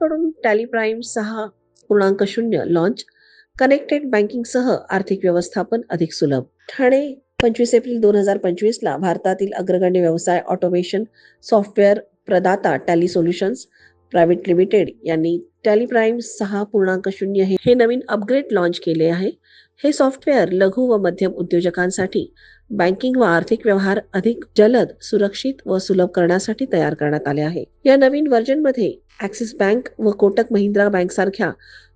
कडून tally Prime सहा पूर्णांक शून्य लॉन्च कनेक्टेड बँकिंगसह आर्थिक व्यवस्थापन अधिक सुलभ. ठाणे पंचवीस एप्रिल दोन हजार पंचवीसला भारतातील अग्रगण्य व्यवसाय ऑटोमेशन सॉफ्टवेअर प्रदाता टॅली सोल्युशन्स प्रायव्हेट लिमिटेड यांनी टॅली प्राईम सहा पूर्णांक शून्य हे हे नवीन अपग्रेड लॉन्च केले आहे. हे सॉफ्टवेअर लघु व मध्यम उद्योजकांसाठी बँकिंग व आर्थिक व्यवहार अधिक जलद सुरक्षित व सुलभ करण्यासाठी तयार करण्यात आले आहे. या नवीन व्हर्जनमध्ये ॲक्सिस बँक व कोटक महिंद्रा बँक सारख्या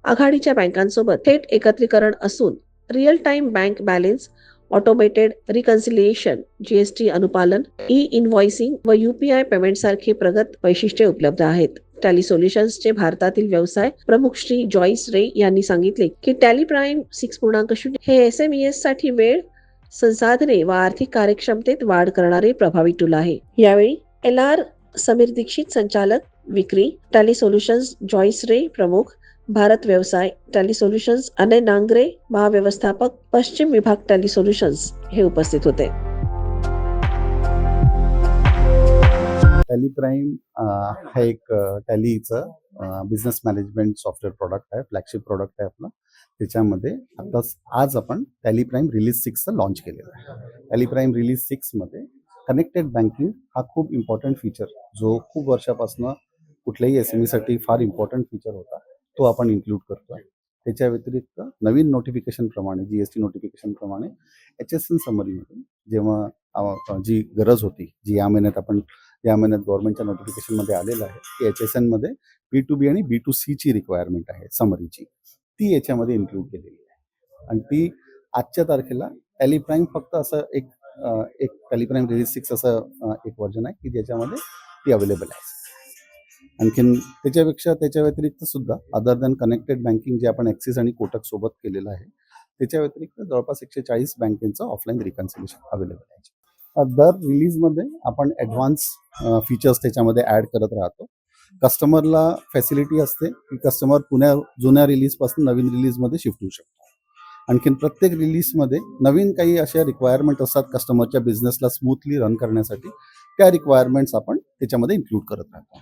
आघाडीच्या बँकांसोबत थेट एकत्रीकरण असून real time bank balance automated reconciliation GST अनुपालन ई इनव्हॉइसिंग व युपीआय पेमेंट सारखी प्रगत वैशिष्ट्ये उपलब्ध आहेत. टॅली सोल्युशन्सचे भारतातील व्यवसाय प्रमुख श्री जॉईस रे यांनी सांगितले की टॅली प्राईम सिक्स पूर्णांक शून्य हे एस एमसाठी वेळ संसाधने व आर्थिक कार्यक्षमतेत वाढ करणारे प्रभावी टूल आहे. यावेळी एल आर समीर दीक्षित संचालक विक्री टॅली सोल्युशन्स जॉईस रे प्रमुख भारत व्यवसाय टॅली सोल्युशन्स अनय नांगरे महाव्यवस्थापक पश्चिम विभाग टॅली सोल्युशन्स हे उपस्थित होते. टॅली प्राईम हा एक टॅलीचं बिझनेस मॅनेजमेंट सॉफ्टवेअर प्रोडक्ट आहे फ्लॅगशिप प्रोडक्ट आहे आपलं. त्याच्यामध्ये आताच आज आपण टॅली प्राईम रिलीज सिक्सचं लॉन्च केलेलं आहे. टॅली प्राईम रिलीज सिक्समध्ये कनेक्टेड बँकिंग हा खूप इम्पॉर्टंट फीचर जो खूप वर्षापासून कुठल्याही एस एम ईसाठी फार इम्पॉर्टंट फीचर होता. तो आपण इन्क्लूड करतो आहे त्याच्या व्यतिरिक्त नवीन नोटिफिकेशन प्रमाणे जी एस टी नोटिफिकेशन प्रमाणे एच एस एन समरीमध्ये जेव्हा जी गरज होती जी या महिन्यात आपण या महिन्यात गव्हर्नमेंटच्या नोटिफिकेशनमध्ये आलेलं आहे की एच एस एनमध्ये बी टू बी आणि बी टू सीची रिक्वायरमेंट आहे समरीची ती याच्यामध्ये इन्क्लूड केलेली आहे. आणि ती आजच्या तारखेला टॅलिप्राईम फक्त असं एक एक टॅलिप्राईम रिलीज सिक्स असं एक वर्जन आहे की ज्याच्यामध्ये ती अवेलेबल आहे. आणखीन त्याच्यापेक्षा त्याच्या व्यतिरिक्त सुद्धा अदर दॅन कनेक्टेड बँकिंग जे आपण ॲक्सिस आणि कोटक सोबत केलेलं आहे त्याच्या व्यतिरिक्त जवळपास एकशे चाळीस बँकेचं ऑफलाईन रिकन्सिलेशन अवेलेबल आहे. दर रिलीजमध्ये आपण ॲडव्हान्स फीचर्स त्याच्यामध्ये ॲड करत राहतो. कस्टमरला फॅसिलिटी असते की कस्टमर पुण्या जुन्या रिलीजपासून नवीन रिलीजमध्ये शिफ्ट होऊ शकतो. आणखीन प्रत्येक रिलीजमध्ये नवीन काही अशा रिक्वायरमेंट असतात कस्टमरच्या बिझनेसला स्मूथली रन करण्यासाठी त्या रिक्वायरमेंट्स आपण त्याच्यामध्ये इन्क्लूड करत राहतो.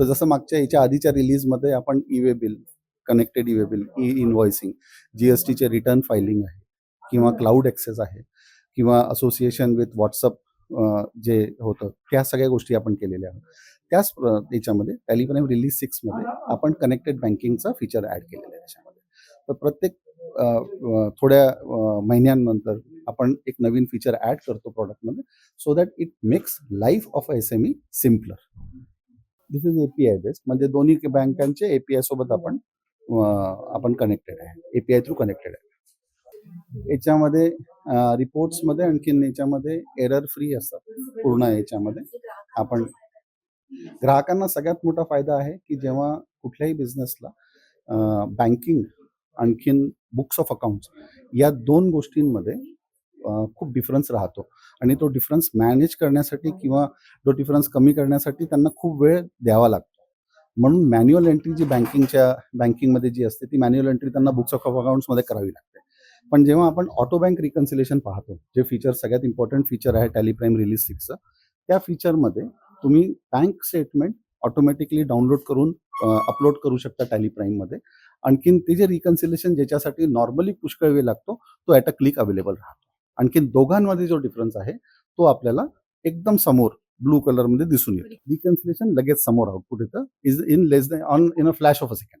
तर जसं मागच्या याच्या आधीच्या रिलीजमध्ये आपण e way bill connected e way bill e invoicing G S टीचे रिटर्न फायलिंग आहे किंवा क्लाउड ॲक्सेस आहे किंवा असोसिएशन विथ व्हॉट्सअप जे होतं त्या सगळ्या गोष्टी आपण केलेल्या आहोत. त्याच याच्यामध्ये टॅलिग्राम रिलीज सिक्समध्ये आपण कनेक्टेड बँकिंगचा फीचर ॲड केलेला आहे त्याच्यामध्ये. तर प्रत्येक थोड्या महिन्यांनंतर आपण एक नवीन फीचर ॲड करतो प्रॉडक्टमध्ये so that it makes life of S M E simpler this is API based म्हणजे दोन्ही बँकांचे एपीआय सोबत आपण आपण कनेक्टेड आहे. एपीआय थ्रू कनेक्टेड आहे. याच्यामध्ये रिपोर्ट्समध्ये आणखीन याच्यामध्ये एरर फ्री असतात. पूर्ण याच्यामध्ये आपण ग्राहकांना सगळ्यात मोठा फायदा आहे की जेव्हा कुठल्याही बिझनेसला बँकिंग आणखीन बुक्स ऑफ अकाउंट्स या दोन गोष्टींमध्ये खूप डिफरन्स राहतो. आणि तो डिफरन्स मॅनेज करण्यासाठी किंवा तो डिफरन्स कमी करण्यासाठी त्यांना खूप वेळ द्यावा लागतो. म्हणून मॅन्युअल एंट्री जी बँकिंगच्या बँकिंगमध्ये जी असते ती मॅन्युअल एंट्री त्यांना बुक्स ऑफ अकाउंट्समध्ये करावी लागते. पण जेव्हा आपण ऑटो बँक रिकन्सिलेशन पाहतो जे फीचर सगळ्यात इम्पॉर्टंट फीचर आहे टॅलिप्राईम रिलीज सिक्सचं त्या फीचरमध्ये तुम्ही बँक स्टेटमेंट ऑटोमॅटिकली डाउनलोड करून अपलोड करू शकता टॅलिप्राईममध्ये आणखीन ते जे रिकन्सिलेशन ज्याच्यासाठी नॉर्मली पुष्कळ वेळ लागतो तो ॲट अ क्लिक अवेलेबल राहतो. आणखीन दोघांमध्ये जो डिफरन्स आहे तो आपल्याला एकदम समोर ब्लू कलरमध्ये दिसून येतो. रिकन्सिलेशन लगेच समोर आउटपुट येतं. Is in less than on in a flash of a second